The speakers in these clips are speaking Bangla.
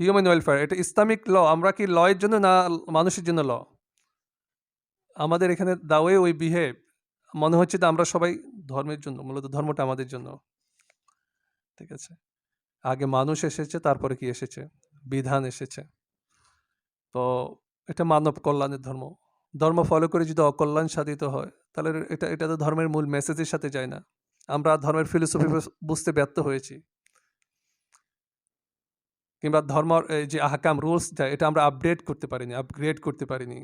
হিউম্যান ওয়েলফেয়ার এটা ইসলামিক ল, আমরা কি লয়ের জন্য না মানুষের জন্য ল? আমাদের এখানে দাওয়ে ওই বিহেভ মনে হচ্ছে যে আমরা সবাই ধর্মের জন্য, মূলত ধর্মটা আমাদের জন্য। ঠিক আছে? আগে মানুষ এসেছে, তারপরে কি এসেছে? বিধান এসেছে। তো এটা মানব কল্যাণের ধর্ম। ধর্ম ফলো করে যদি অকল্যাণ সাধিত হয়, তাহলে এটা এটা তো ধর্মের মূল মেসেজের সাথে যায় না। আমরা ধর্মের ফিলোসফি বুঝতে ব্যর্থ হয়েছি। কিংবা ধর্ম যে আহকাম রুলস দেয় এটা আমরা আপডেট করতে পারিনি আপগ্রেড করতে পারিনি,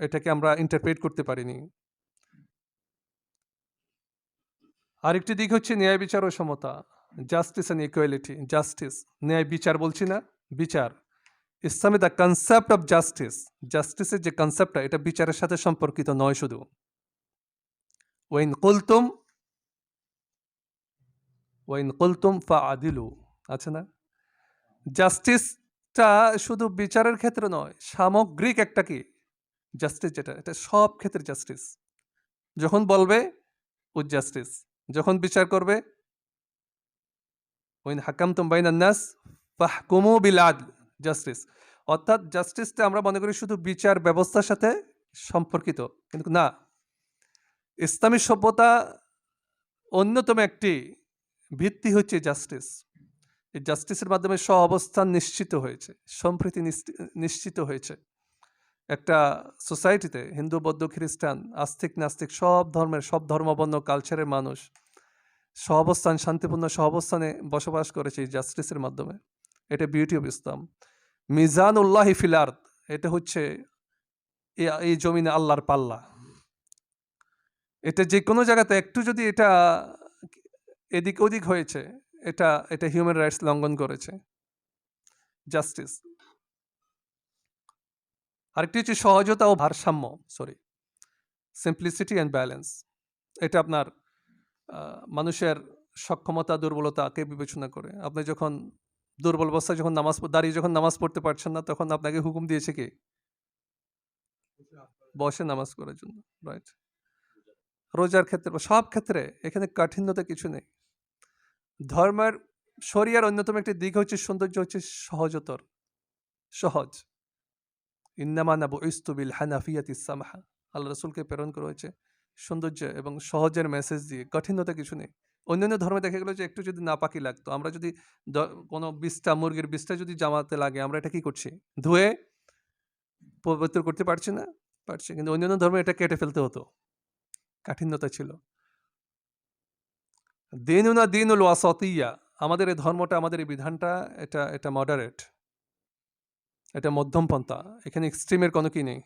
এটাকে আমরা ইন্টারপ্রেট করতে পারিনি। আরেকটি দিক হচ্ছে ন্যায় বিচার ও সমতা জাস্টিস অ্যান্ড ইকুয়ালিটি জাস্টিস ন্যায় বিচার বলছি না, বিচার। ইসলামে দ্য কনসেপ্ট অফ জাস্টিস জাস্টিসের যে কনসেপ্টটা এটা বিচারের সাথে সম্পর্কিত নয় শুধু। ওয়াইন কুলতুম ওয়াইন কুলতুম ফা আদিলু আছে না? জাস্টিসটা শুধু বিচারের ক্ষেত্রে নয়, সামগ্রিক একটা কি? জাস্টিস যেটা, এটা সব ক্ষেত্রে জাস্টিস। যখন বলবে, ও জাস্টিস। যখন বিচার করবে, ওইন হাকাম তুম বাইনান্নাস ফাহকুমু বিল আদল, জাস্টিস। অর্থাৎ জাস্টিসটা আমরা মনে করি শুধু বিচার ব্যবস্থার সাথে সম্পর্কিত, কিন্তু না। ইসলামী সভ্যতা অন্যতম একটি ভিত্তি হচ্ছে জাস্টিস। এই জাস্টিসের মাধ্যমে স্ব অবস্থান নিশ্চিত হয়েছে, সম্প্রীতি নিশ্চি- নিশ্চিত হয়েছে। একটা সোসাইটিতে হিন্দু, বৌদ্ধ, খ্রিস্টান, আস্তিক, নাস্তিক, সব ধর্মের, সব ধর্মবর্ণ কালচারের মানুষ সহাবস্থান, শান্তিপূর্ণ সহাবস্থানে বসবাস করেছে এই জাস্টিসের মাধ্যমে। এটা বিউটি অফ ইসলাম মিজান উল্লাহি ফিলার্দ এটা হচ্ছে এই জমিনে আল্লাহর পাল্লা। এটা যে কোনো জায়গাতে, একটু যদি এটা এদিক ওদিক হয়েছে এটা এটা হিউম্যান রাইটস লঙ্ঘন করেছে। জাস্টিস আরেকটি হচ্ছে সহজতা ও ভারসাম্য সরি সিম্পলিসিটি অ্যান্ড ব্যালেন্স এটা আপনার মানুষের সক্ষমতা দুর্বলতাকে বিবেচনা করে? আপনি যখন দুর্বল অবস্থায় যখন নামাজ দাঁড়িয়ে যখন নামাজ পড়তে পারছেন না, তখন আপনাকে হুকুম দিয়েছে কি? বসে নামাজ করার জন্য রাইট রোজার ক্ষেত্রে, সব ক্ষেত্রে এখানে কাঠিন্যতা কিছু নেই। ধর্মের শরিয়ার অন্যতম একটি দিক হচ্ছে সৌন্দর্য হচ্ছে সহজতর, সহজ। ইন্নামা নাবু ইস্তুবিল হানাফিয়াত ইসামাহা আল্লাহ রসুলকে প্রেরণ করা হয়েছে সৌন্দর্য এবং সহজের মেসেজ দিয়ে। কঠিনতা কিছু নেই। অন্যান্য ধর্মে দেখা গেলো যে একটু যদি নাপাকি লাগতো, আমরা যদি কোনো বিষটা মুরগির বিষটা যদি জামাতে লাগে, আমরা এটা কি করছি? ধুয়ে পবিত্র করতে পারছি না? পারছি। কিন্তু অন্যান্য ধর্মে এটা কেটে ফেলতে হতো। কাঠিন্যতা ছিল। দিনুনা দিনুল ওয়াসতিয়া। আমাদের এই ধর্মটা, আমাদের এই বিধানটা, এটা এটা মডারেট এটা মধ্যম পন্থা। এখানে এক্সট্রিমের কোনো কি নেই,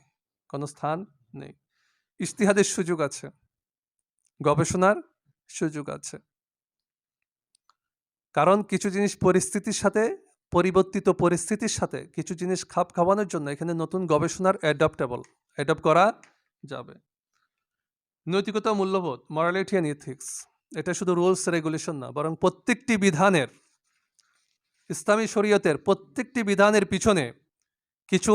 কোনো স্থান নেই। ইস্তিহাদের সুযোগ আছে, গবেষণার সুযোগ আছে। কারণ কিছু জিনিস পরিস্থিতির সাথে, পরিবর্তিত পরিস্থিতির সাথে কিছু জিনিস খাপ খাওয়ানোর জন্য এখানে নতুন গবেষণার অ্যাডাপ্টেবল অ্যাডাপ্ট করা যাবে। নৈতিকতা মূল্যবোধ মরালিটি অ্যান্ড ইথিক্স এটা শুধু রুলস, রেগুলেশন না, বরং প্রত্যেকটি বিধানের, ইসলামী শরীয়তের প্রত্যেকটি বিধানের পিছনে কিছু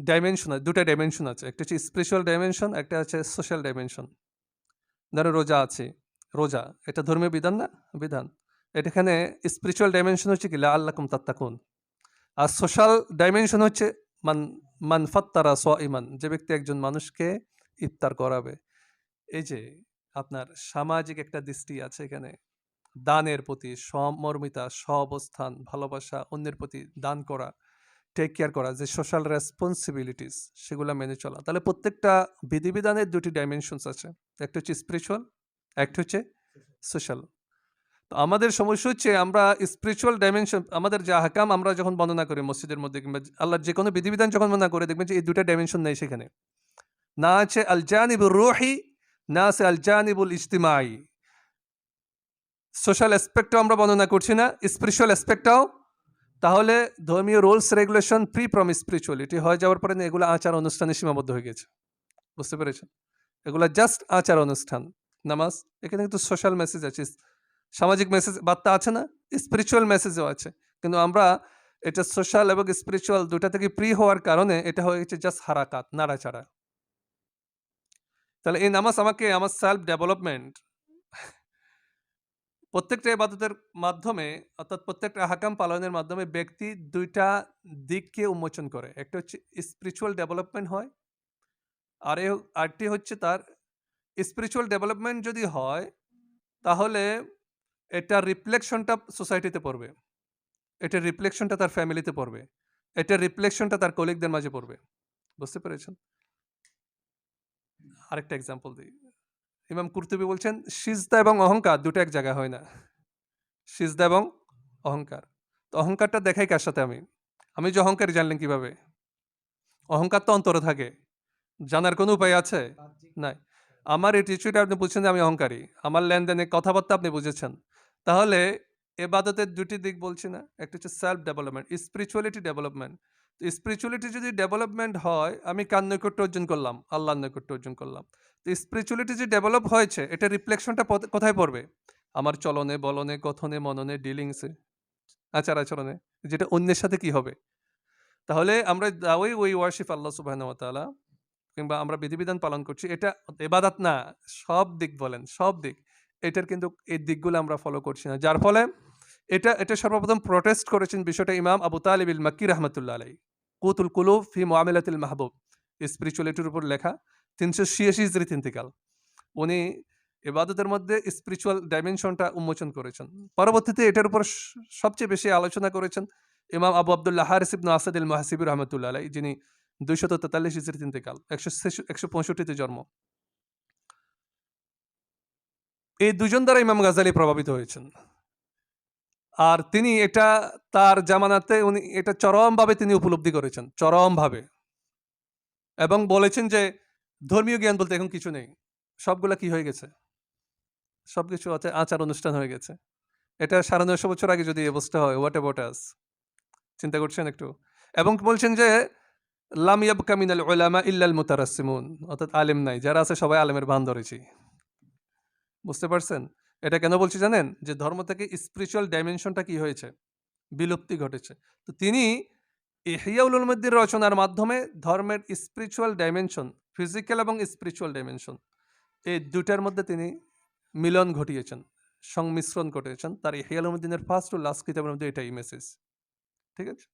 ডাইমেনশন আছে, দুটা ডাইমেনশন আছে। একটা হচ্ছে স্পিরিচুয়াল ডাইমেনশন একটা আছে সোশ্যাল ডাইমেনশন ধরো রোজা আছে, রোজা, এটা ধর্মীয় বিধান না? বিধান। এটা এখানে স্পিরিচুয়াল ডাইমেনশন হচ্ছে কি, লা আল্লাকুম তাত্তাকুন। আর সোশ্যাল ডাইমেনশন হচ্ছে মান মানফাত্তারা স ইমান যে ব্যক্তি একজন মানুষকে ইফতার করাবে। এই যে আপনার সামাজিক একটা দৃষ্টি আছে এখানে। দানের প্রতি সমর্মিতা, সহাবস্থান, ভালোবাসা, অন্যের প্রতি দান করা টেক কেয়ার করা, যে সোশ্যাল রেসপন্সিবিলিটিস সেগুলো মেনে চলা। তাহলে প্রত্যেকটা বিধিবিধানের দুটি ডাইমেনশনস আছে। একটা হচ্ছে স্পিরিচুয়াল একটা হচ্ছে সোশ্যাল তো আমাদের সমস্যা হচ্ছে আমরা স্পিরিচুয়াল ডাইমেনশন আমাদের যে হাকাম আমরা যখন বর্ণনা করি মসজিদের মধ্যে কিংবা আল্লাহর যে কোনো বিধিবিধান যখন বর্ণনা করে দেখবেন যে এই দুটা ডাইমেনশন নেই সেখানে। না আছে আল জানিবুর রুহি না আছে আল জানিবুল ইজতিমাই সোশ্যাল অ্যাসপেক্টও আমরা বর্ণনা করছি না স্পিরিচুয়াল অ্যাসপেক্টটাও তাহলে ধর্মীয় rules regulation free from spirituality হয়ে যাওয়ার পরে এগুলো আচার অনুষ্ঠানে সীমাবদ্ধ হয়ে গেছে। বুঝতে পেরেছেন? এগুলো জাস্ট আচার অনুষ্ঠান, নামাজ। এখানে কিন্তু সোশ্যাল মেসেজ আছে, সামাজিক মেসেজ বার্তা আছে না স্পিরিচুয়াল মেসেজও আছে। কিন্তু আমরা এটা সোশ্যাল এবং স্পিরিচুয়াল দুটা থেকে প্রি হওয়ার কারণে এটা হয়ে গেছে জাস্ট হারাকাত, নাড়াচাড়া। তাহলে এই নামাজ আমাকে আমার সেলফ ডেভেলপমেন্ট প্রত্যেকটা ইবাদতের মাধ্যমে অর্থাৎ প্রত্যেকটা হাকাম পালনের মাধ্যমে ব্যক্তি দুইটা দিককে উন্মোচন করে। একটা হচ্ছে স্পিরিচুয়াল ডেভেলপমেন্ট হয়। আর এ আরটি হচ্ছে তার স্পিরিচুয়াল ডেভেলপমেন্ট যদি হয়, তাহলে এটার রিফ্লেকশনটা সোসাইটিতে পড়বে। এটার রিফ্লেকশনটা তার ফ্যামিলিতে পড়বে। এটার রিফ্লেকশনটা তার কলিগদের মাঝে পড়বে। বুঝতে পেরেছেন? আরেকটা এক্সাম্পল দিই ইমাম কুরতুবী বলছেন, সিজদা এবং অহংকার দুটো এক জায়গায় হয় না। সিজদা এবং অহংকার। তো অহংকারটা দেখাই কার সাথে আমি? আমি যে অহংকারী জানলেন কীভাবে? অহংকার তো অন্তরে থাকে। জানার কোনো উপায় আছে? নাই। আমার অ্যাটিটিউড আপনি বুঝছেন যে আমি অহংকারী। আমার লেনদেনে কথাবার্তা আপনি বুঝেছেন। তাহলে এবাদতের ২ টি দিক বলছি না? একটা হচ্ছে self development, spirituality development. Spirituality যদি ডেভেলপমেন্ট হয়, আমি কার নৈকট্য অর্জন করলাম? আল্লাহর নৈকট্য অর্জন করলাম। তো স্পিরিচুয়ালিটি যে ডেভেলপ হয়েছে, এটা রিফ্লেকশনটা কোথায় পড়বে? আমার চলনে, বলনে, কথনে, মননে, ডিলিংসে, আচার-আচরণে। যেটা অন্যের সাথে কি হবে? তাহলে আমরা দ্য ওই ওয়ারশিপ আল্লাহ সুবহানাহু ওয়া কিংবা আমরা বিধিবিধান পালন করছি, এটা ইবাদত না। সব দিক বলেন, সব দিক। এটার কিন্তু এই দিকগুলো আমরা ফলো করছি না। যার ফলে এটা এটা সর্বপ্রথম প্রটেস্ট করেছেন বিষয়টা ইমাম আবু তালিব ইল মাক্কি রাহমাতুল্লাহ আলাইহি। কুতুল কুলুব ফি মুআমালাতিল মাহবুব। স্পিরিচুয়ালিটির উপর লেখা ৩৮৬ হিজরিতে ইন্তেকাল। উনি ইবাদতের মধ্যে স্পিরিচুয়াল ডাইমেনশনটা উন্মোচন করেছেন। পরবর্তীতে এটার উপর সবচেয়ে বেশি আলোচনা করেছেন ইমাম আবু আব্দুল্লাহ হারিস ইবনে আসাদ আল মুহাসিবি যিনি আলাইহি যিনি ২৪৩ হিজরিতে ইন্তেকাল। ১৬৬ ১৬৫ তে জন্ম। এই দুজন দ্বারা ইমাম গাজ্জালী প্রভাবিত হয়েছেন। আর তিনি এটা তার জামানাতে উনি এটা চরমভাবে তিনি উপলব্ধি করেছেন। চরমভাবে। এবং বলেছেন যে, ধর্মীয় জ্ঞান বলতে এখন কিছু নেই। সবগুলা কি হয়ে গেছে? সবকিছু আচা আচার অনুষ্ঠান হয়ে গেছে। এটা ৯৫০ বছর আগে যদি অবস্থা হয়, হোয়াট অ্যাবাউট আস? চিন্তা করছেন একটু? এবং বলছেন যে, লামিয়াব ইয়াবকা মিনাল উলামা ইল্লাল মুতারাসসিমুন। অর্থাৎ আলেম নাই। যারা আছে সবাই আলেমের ভান ধরেছি। বুঝতে পারছেন? এটা কেন বলছি জানেন? যে ধর্ম থেকে স্পিরিচুয়াল ডাইমেনশনটা কি হয়েছে? বিলুপ্তি ঘটেছে। তো তিনি ইহইয়া উলুমুদ্দিন রচনার মাধ্যমে ধর্মের স্পিরিচুয়াল ডাইমেনশন, ফিজিক্যাল এবং স্পিরিচুয়াল ডাইমেনশন এই দুটার মধ্যে তিনি মিলন ঘটিয়েছেন, সংমিশ্রণ ঘটিয়েছেন। তার ইহইয়া উলুমুদ্দিনের ফার্স্ট ও লাস্ট কিতাবের মধ্যে এটাই মেসেজ। ঠিক আছে?